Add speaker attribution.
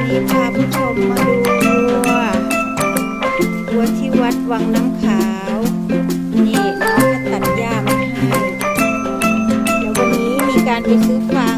Speaker 1: วันนี้พาผู้ชมมาดูวัว วัวที่วัดวังน้ำขาว นี่น้องตัดหญ้ามาให้ แล้ววันนี้มีการไปซื้อฟา